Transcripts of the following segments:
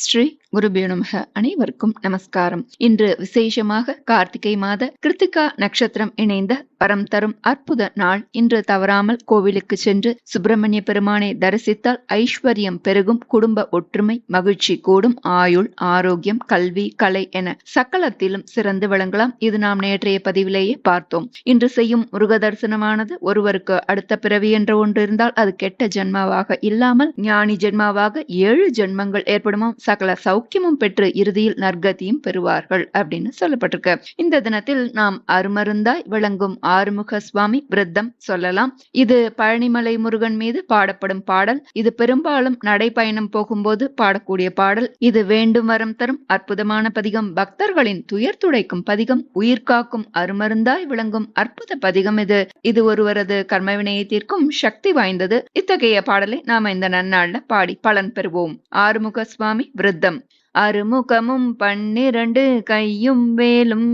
ஸ்ரீ குருபியோ நமக அனைவருக்கும் நமஸ்காரம். இன்று விசேஷமாக கார்த்திகை மாத கிருத்திகா நட்சத்திரம் இணைந்த பரம் தரும் அற்புத நாள் இன்று தவறாமல் கோவிலுக்கு சென்று சுப்பிரமணிய பெருமானை தரிசித்தால் ஐஸ்வர்யம் பெருகும் குடும்ப ஒற்றுமை மகிழ்ச்சி கூடும் ஆயுள் ஆரோக்கியம் கல்வி கலை என சகலத்திலும் சிறந்து விளங்கலாம். இது நாம் நேற்றைய பதிவிலேயே பார்த்தோம். இன்று செய்யும் முருக தரிசனமானது ஒருவருக்கு அடுத்த பிறவி என்ற ஒன்று இருந்தால் அது கெட்ட ஜென்மாவாக இல்லாமல் ஞானி ஜென்மாவாக ஏழு ஜென்மங்கள் ஏற்படுமாம். சகல சௌக்கியமும் பெற்று இறுதியில் நற்கதியும் பெறுவார்கள் அப்படின்னு சொல்லப்பட்டிருக்கு. இந்த தினத்தில் நாம் அருமருந்தாய் விளங்கும் ஆறுமுக சுவாமி விரதம் சொல்லலாம். இது பழனிமலை முருகன் மீது பாடப்படும் பாடல். இது பெரும்பாலும் நடைபயணம் போகும்போது பாடக்கூடிய பாடல். இது வேண்டும் வரம் தரும் அற்புதமான பதிகம். பக்தர்களின் துயர் துடைக்கும் பதிகம். உயிர் காக்கும் அருமருந்தாய் விளங்கும் அற்புத பதிகம் இது. இது ஒருவரது கர்மவினையை தீர்க்கும் சக்தி வாய்ந்தது. இத்தகைய பாடலை நாம இந்த நன்னாள்ல பாடி பலன் பெறுவோம். ஆறுமுக சுவாமி விருத்தம் அருமுகமும் பன்னிரண்டு கையும் வேலும்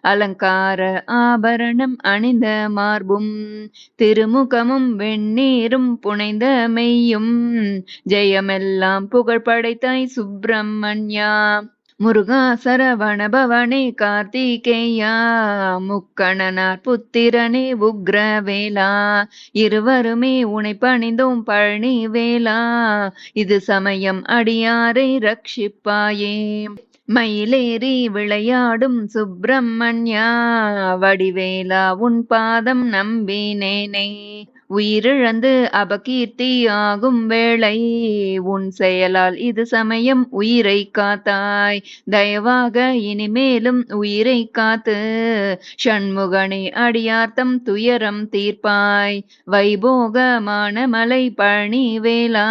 அலங்கார ஆபரணம் அணிந்த மார்பும் திருமுகமும் வெண்ணீரும் புனைந்த மெய்யும் ஜெயமெல்லாம் புகழ் படைத்தாய் சுப்பிரமணியா. முருகா சரவண பவனே கார்த்திகேயா முக்கணனார் புத்திரனே உக்ரவேலா இருவருமே உனை பணிந்தோம் பழனி வேலா இது சமயம் அடியாரை ரட்சிப்பாயே. மயிலேறி விளையாடும் சுப்பிரமணியா வடிவேலா உன் பாதம் நம்பினேனே. உயிரிழந்து அபகீர்த்தி ஆகும் வேளை உன் செயலால் இது சமயம் உயிரை காத்தாய். தயவாக இனிமேலும் உயிரை காத்து ஷண்முகனே அடியார்த்தம் துயரம் தீர்ப்பாய். வைபோகமான மலை பழனி வேளா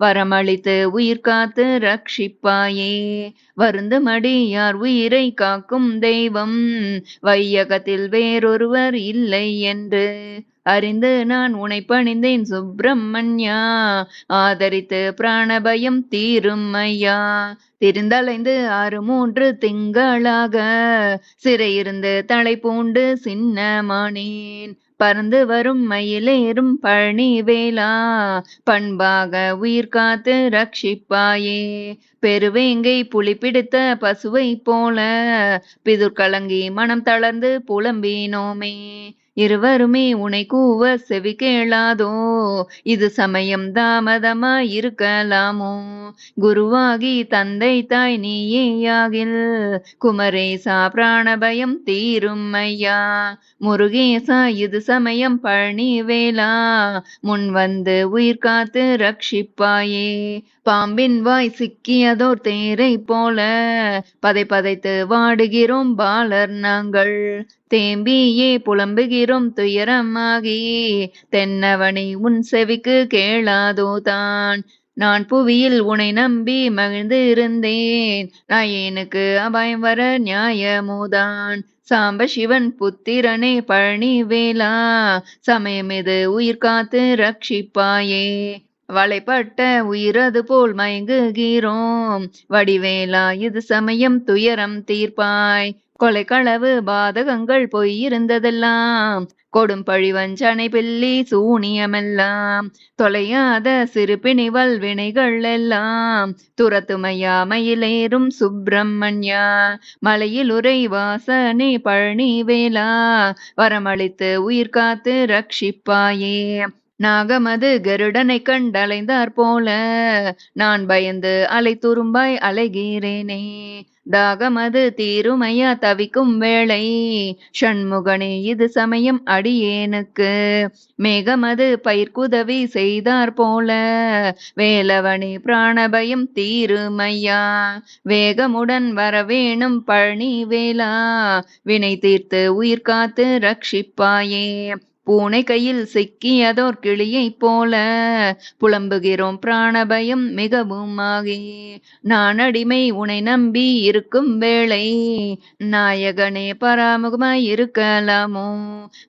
வரமளித்து உயிர் காத்து ரட்சிப்பாயே. வருந்து மடியார் உயிரை காக்கும் தெய்வம்? வையகத்தில் வேறொருவர் இல்லை என்று அறிந்து நான் உனை பணிந்தேன் சுப்பிரமணியா. ஆதரித்து பிராணபயம் தீரும் ஐயா. திருந்தலைந்து ஆறு மூன்று திங்களாக சிறையிருந்து தலை பூண்டு சின்னமானேன். பறந்து வரும் மயிலேறும் பழனி வேளா பண்பாக உயிர் காத்து ரட்சிப்பாயே. பெருவேங்கை புலி பிடித்த பசுவை போல. பிதுர் கலங்கி மனம் தளர்ந்து புலம்பினோமே. இருவருமே உனை கூவ செவி கேளாதோ இது சமயம் தாமதமா இருக்கலாமோ குருவாகி தந்தை தாய் நீயேயாகில் குமரேசா பிராணபயம் தீரும் ஐயா. முருகேசா இது சமயம் பழனி வேளா முன் வந்து உயிர் காத்து ரட்சிப்பாயே. பாம்பின் வாய் சிக்கியதோர் தேரை போல பதை பதைத்து வாடுகிறோம் பாலர் நாங்கள். தேம்பியே புலம்புகிறோம் துயரமாகி தென்னவனை உன் செவிக்கு கேளாதோ தான். நான் புவியில் உனை நம்பி மகிழ்ந்து இருந்தேன். நாயேனுக்கு அபாயம் வர நியாயமோதான் சாம்ப சிவன் புத்திரனே பழனி வேளா சமயம் இது உயிர் காத்து ரட்சிப்பாயே. வளைப்பட்ட உயிரது போல் மயங்குகிறோம். வடிவேலா இது சமயம் துயரம் தீர்ப்பாய். கொலை களவு பாதகங்கள் பொய் இருந்ததெல்லாம் கொடும் பழிவஞ்சனை பில்லி சூனியமெல்லாம். தொலையாத சிறு பிணிவல் வினைகள் எல்லாம் துரத்துமையாமையிலேறும் சுப்பிரமணியா. மலையில் உரை வாசனே பழனி வேலா வரமளித்து உயிர் காத்து ரட்சிப்பாயே. நாகமது கருடனை கண்டலைந்தார் போல. நான் பயந்து அலை துரும்பாய் அலைகிறேனே தாகமது தீருமையா தவிக்கும் வேளை. ஷண்முகனே இது சமயம் அடியேனுக்கு. மேகமது பயிர்க்குதவி செய்தார் போல. வேலவனே பிராணபயம் தீருமையா. வேகமுடன் வரவேணும் பழனி வேளா. வினை தீர்த்து உயிர் காத்து ரட்சிப்பாயே. பூனை கையில் சிக்கியதோர் கிளியைப் போல புலம்புகிறோம் பிராணபயம் மிகவும் ஆகி நான் அடிமை உனை நம்பி இருக்கும் வேளை நாயகனே பராமுகமாய் இருக்கலாமோ?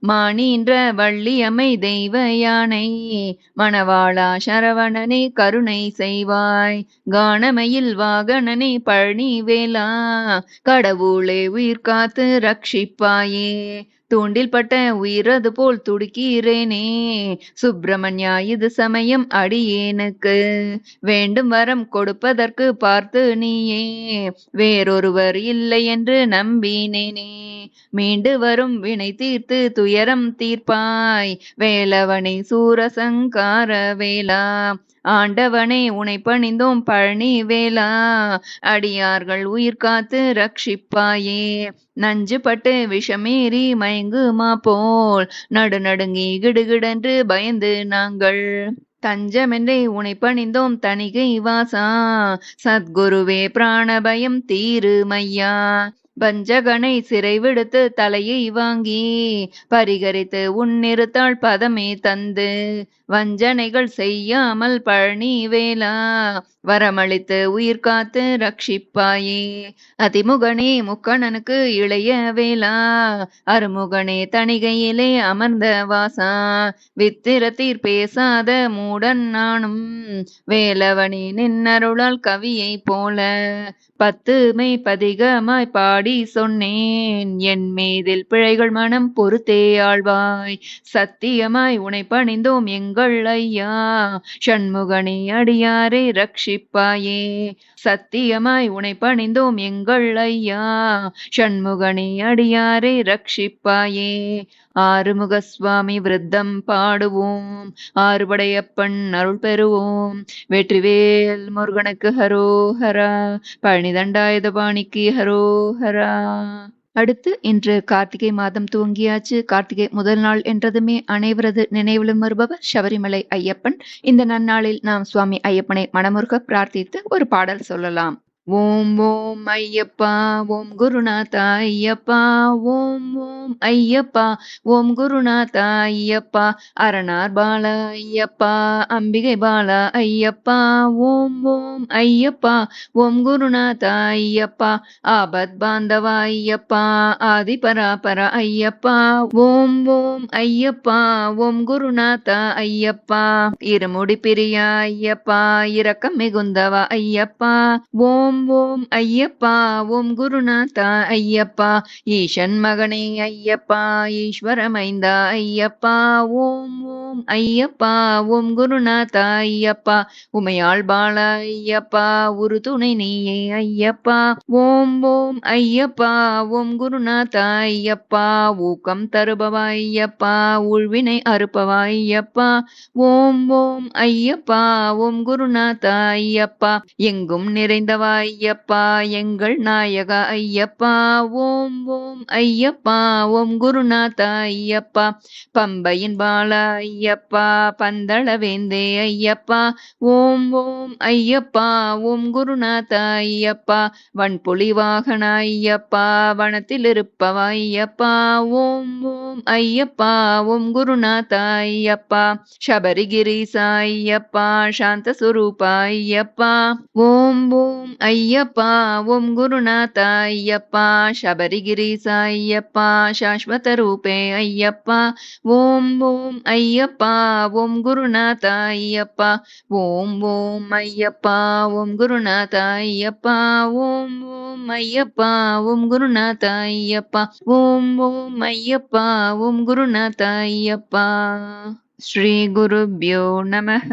மானின்ற வள்ளியம்மை தெய்வ யானை மணவாளா சரவணனே கருணை செய்வாய். கானமையில் வாகனனே பழனி வேளா கடவுளே உயிர் காத்து ரட்சிப்பாயே. தூண்டில் பட்ட உயிரது போல் துடிக்கிறேனே சுப்பிரமணியா இது சமயம் அடியேனுக்கு. வேண்டும் வரம் கொடுப்பதற்கு பார்த்து நீயே. வேறொருவர் இல்லை என்று நம்பினேனே. மீண்டு வரும் வினை தீர்த்து துயரம் தீர்ப்பாய். வேலவனை சூரசங்கார வேலா ஆண்டவனே உனை பணிந்தோம் பழனி வேலா அடியார்கள் உயிர் காத்து ரட்சிப்பாயே. நஞ்சு பட்டு விஷமேறி மயங்குமா போல் நடுநடுங்கி கிடுகிடென்று பயந்து நாங்கள். தஞ்சமென்றே உனை பணிந்தோம் தணிகை வாசா. சத்குருவே பிராணபயம் தீருமையா வஞ்சகனை சிறைவிடுத்து தலையை வாங்கி பரிகரித்து உன்னிருத்தாள் பதமே தந்து வஞ்சனைகள் செய்யாமல் பழனி வேலா வரமளித்து உயிர் காத்து ரட்சிப்பாயே. அதிமுகனே முக்கணனுக்கு இளைய வேலா. அருமுகனே தணிகையிலே அமர்ந்த வாசா. வித்திரத்தீர் பேசாத மூடன் நானும் வேலவனே நின்னருளால் கவியை போல. பத்துமை பதிகமாய் பாடி சொன்னேன் என் மீதில் பிழைகள் மனம் பொறுத்தே ஆழ்வாய். சத்தியமாய் உனை பணிந்தோம் எங்கள் ஐயா. ஷண்முகனே அடியாரே ரட்சிப்பாயே. சத்தியமாய் உனை பணிந்தோம் எங்கள் ஐயா. ஷண்முகனே அடியாரே ரட்சிப்பாயே. ஆறுமுக சுவாமி விருத்தம் பாடுவோம். ஆறுபடையப்பன் அருள் பெறுவோம். வெற்றிவேல் முருகனுக்கு ஹரோஹரா பழனிதண்டாயுதபாணிக்கு ஹரோஹரா அடுத்து இன்று கார்த்திகை மாதம் துவங்கியாச்சு. கார்த்திகை முதல் நாள் என்றதுமே அனைவரது நினைவிலும் வருபவர் சபரிமலை ஐயப்பன். இந்த நன்னாளில் நாம் சுவாமி ஐயப்பனை மனமுருக பிரார்த்தித்து ஒரு பாடல் சொல்லலாம். ஓம் ஓம் ஐயப்பா ஓம் குருநாதா ஐயப்பா ஓம் ஓம் ஐயப்பா ஓம் குருநாதா ஐயப்பா அரணார் பால ஐயப்பா அம்பிகை பால ஐயப்பா ஓம் ஓம் ஐயப்பா ஓம் குருநாதா ஐயப்பா ஆபத் பாந்தவா ஐயப்பா ஆதி பராபர ஐயப்பா ஓம் ஓம் ஐயப்பா ஓம் குருநாதா ஐயப்பா இருமுடி பிரியா ஐயப்பா இரக்கம் மிகுந்தவா ஐயப்பா ஓம் ஓம் ஓம் ஐயப்பா ஓம் குருநாதா ஐயப்பா ஈசன் மகனே ஐயப்பா ஈஸ்வரமைந்தா ஐயப்பா ஓம் ஓம் ஐயப்பா ஓம் குருநாதா ஐயப்பா உமையாள் பால ஐயப்பா ஒரு துணை நீயே ஐயப்பா ஓம் ஓம் ஐயப்பா ஓம் குருநாதா ஐயப்பா ஊக்கம் தருபவா ஐயப்பா உள்வினை அறுப்பவா ஐயப்பா ஓம் ஓம் ஐயப்பா ஓம் குருநாதா ஐயப்பா எங்கும் நிறைந்தவா ஐயப்பா எங்கள் நாயக ஐயப்பா ஓம் ஓம் ஐயப்பா ஓம் குருநாதா ஐயப்பா பம்பையின் பால ஐயப்பா பந்தளவேந்தே ஐயப்பா ஓம் ஓம் ஐயப்பா ஓம் குருநாதா ஐயப்பா வன்புலி வாகன ஐயப்பா வனத்தில் இருப்பவா ஐயப்பா ஓம் ஓம் ஐயப்பா ஓம் குருநாதா ஐயப்பா சபரிகிரிசா ஐயப்பா சாந்த சுரூபா ஐயப்பா ஓம் ஓம் ஐயப்பா ஓம் குருநாதா ஐயப்பா சபரிகிரீசா ஐயப்பா சாஸ்வத ரூபே ஐயப்பா ஓம் ஓம் ஐயப்பா ஓம் குருநாதா ஐயப்பா ஓம் ஓம் ஐயப்பா ஓம் குருநாதா ஐயப்பா ஓம் ஓம் ஐயப்பா ஓம் குருநாதா ஐயப்பா ஓம் ஓம் ஐயப்பா ஓம் குருநாதா ஐயப்பா. ஸ்ரீ குருபியோ நமः